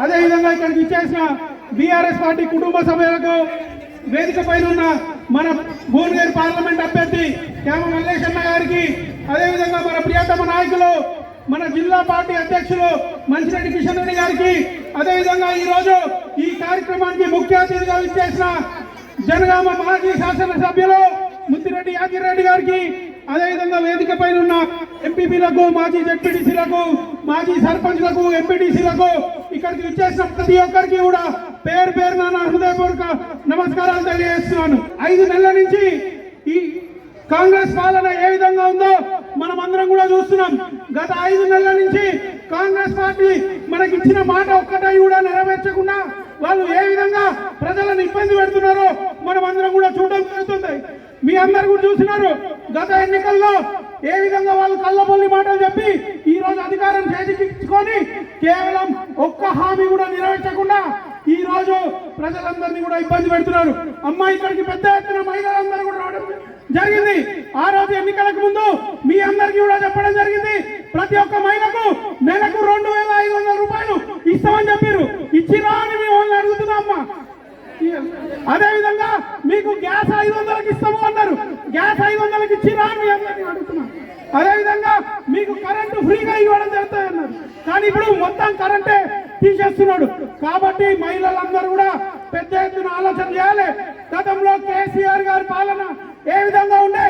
అదేవిధంగా ఇక్కడికి ఇచ్చేసిన బీఆర్ఎస్ పార్టీ కుటుంబ సభ్యులకు వేదిక పైన ఉన్న మన భువనగిరి పార్లమెంట్ అభ్యర్థి క్యామ మల్లేశన్న గారికి అదేవిధంగా మన ప్రియతమ నాయకులు మన జిల్లా పార్టీ అధ్యక్షులు మంచిరెడ్డి కిషన్ రెడ్డి గారికి అదేవిధంగా ఈ రోజు ఈ కార్యక్రమానికి ముఖ్య అతిథిగా ఇచ్చేసిన జనగామ మాజీ శాసనసభ్యులు ముత్తిరెడ్డి యాగిరెడ్డి గారికి అదేవిధంగా వేదిక పైన ఉన్న ఎంపీపీలకు మాజీ జడ్పీటీసీలకు మాజీ సర్పంచ్లకు ఎంపీటీసీలకు ఇక్కడికి విచ్చేసిన ప్రతి ఒక్కరికి కూడా పేరు పేరు నా హృదయపూర్వక నమస్కారాలు తెలియజేస్తున్నాను. ఐదు నెలల నుంచి ఈ కాంగ్రెస్ పాలన ఏ విధంగా ఉందో మనం అందరం కూడా చూస్తున్నాం. గత ఐదు నెలల నుంచి కాంగ్రెస్ పార్టీ మనకి ఇచ్చిన మాట ఒక్కటై కూడా నెరవేర్చకుండా వాళ్ళు ఏ విధంగా ప్రజలను ఇబ్బంది పెడుతున్నారో మనం అందరం కూడా చూడడం జరుగుతుంది. మీ అందరు కూడా చూసినారు. గత ఎన్నికల్లో ఏ విధంగా వాళ్ళు కళ్ళబొల్లి మాటలు చెప్పి ఈ రోజు అధికారం చేజిక్కించుకొని కేవలం ఒక్క హామీ కూడా నెరవేర్చకుండా ఈ రోజు ప్రజలందరినీ కూడా ఇబ్బంది పెడుతున్నారు. అమ్మ ఇక్కడికి పెద్ద ఎత్తున మహిళలందరూ కూడా రావడం జరిగింది. ఆ రోజు ఎన్నికలకు ముందు మీ అందరికీ కూడా చెప్పడం జరిగింది. ప్రతి ఒక్క మహిళకు నెలకు రెండు వేల ఐదు వందల రూపాయలు ఇస్తామని చెప్పారు. ఇచ్చిరా అని మేము వాళ్ళని అడుగుతున్నాం అమ్మా. అదే విధంగా మీకు గ్యాస్ ఐదు వందలకి ఇస్తాము అన్నారు. గ్యాస్ ఐదు వందలకి ఇచ్చిరా అని మీ అడుగుతున్నాం. అదే విధంగా మీకు కరెంటు ఫ్రీగా ఇవ్వడం జరుగుతుంది అన్నారు కానీ ఇప్పుడు మొత్తం కరెంటే తీసేస్తున్నాడు. కాబట్టి మహిళలందరూ కూడా పెద్ద ఎత్తున ఆలోచన చేయాలి. గతంలో కేసీఆర్ గారి పాలన ఏ విధంగా ఉండే?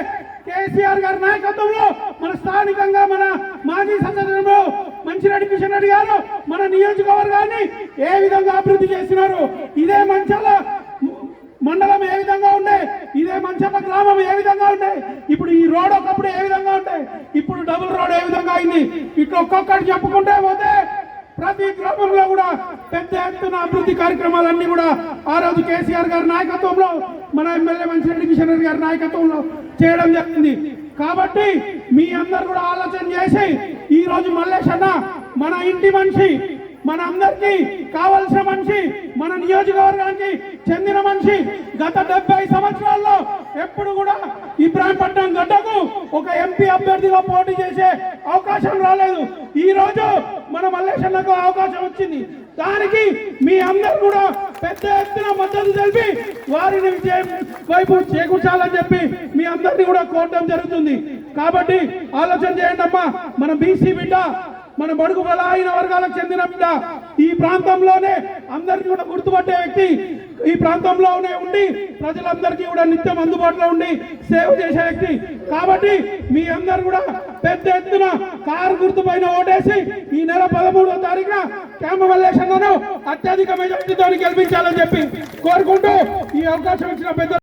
కేసీఆర్ గారి నాయకత్వంలో మన స్థానికంగా మన మాజీ సంసదలో మంచిరెడ్డి కిషన్ రెడ్డి గారు మన నియోజకవర్గాన్ని ఏ విధంగా అభివృద్ధి చేసినారు ఇదే మంచాల మండలం ఏ విధంగా ఉండే ఇదే మంచమ్మ గ్రామం ఏ విధంగా ఉండే ఇప్పుడు ఈ రోడ్ ఒకప్పుడు ఏ విధంగా ఉండే ఇప్పుడు డబుల్ రోడ్ ఏ విధంగా అయింది? ఇట్లా ఒక్కొక్కటి చెప్పుకుంటే పోతే ప్రతి గ్రామంలో కూడా పెద్ద ఎత్తున అభివృద్ధి కార్యక్రమాలన్నీ కూడా ఆ రోజు కేసీఆర్ గారి నాయకత్వంలో మన ఎమ్మెల్యే మంచిరెడ్డి కిషన్ రెడ్డి గారి నాయకత్వంలో చేయడం జరిగింది. కాబట్టి మీ అందరు కూడా ఆలోచన చేసి ఈ రోజు మల్లేష్ అన్న మన ఇంటి మనిషి మన అందరికీ కావలసిన మనిషి మన నియోజకవర్గానికి చెందిన మనిషి గత డెబ్బై సంవత్సరాల్లో ఎప్పుడు కూడా ఇబ్రాహీంపట్నం గడ్డకు ఒక ఎంపీ అభ్యర్థిగా పోటీ చేసే అవకాశం రాలేదు. ఈ రోజు మన మల్లేశన్నకు అవకాశం వచ్చింది. దానికి మీ అందరు కూడా పెద్ద ఎత్తున మద్దతు తెలిపి వారిని విజయం వైపు చేకూర్చాలని చెప్పి మీ అందరినీ కూడా కోరడం జరుగుతుంది. కాబట్టి ఆలోచన చేయండి అమ్మా మన బీసీ బిడ్డ మన బడుగు బలహీన వర్గాలకు చెందిన బిడ్డ. ఈ ప్రాంతంలోనే అందరికీ కూడా గుర్తుపట్టే వ్యక్తి ఈ ప్రాంతంలోనే ఉండి ప్రజలందరికీ కూడా నిత్యం అందుబాటులో ఉండి సేవ చేసే వ్యక్తి. కాబట్టి మీ అందరు కూడా పెద్ద ఎత్తున కారు గుర్తు పైన ఓటేసి ఈ నెల పదమూడవ తారీఖున క్యాంప మల్లేశన్నను అత్యధిక మెజార్టీతో గెలిపించాలని చెప్పి కోరుకుంటూ ఈ అవకాశం ఇచ్చిన పెద్ద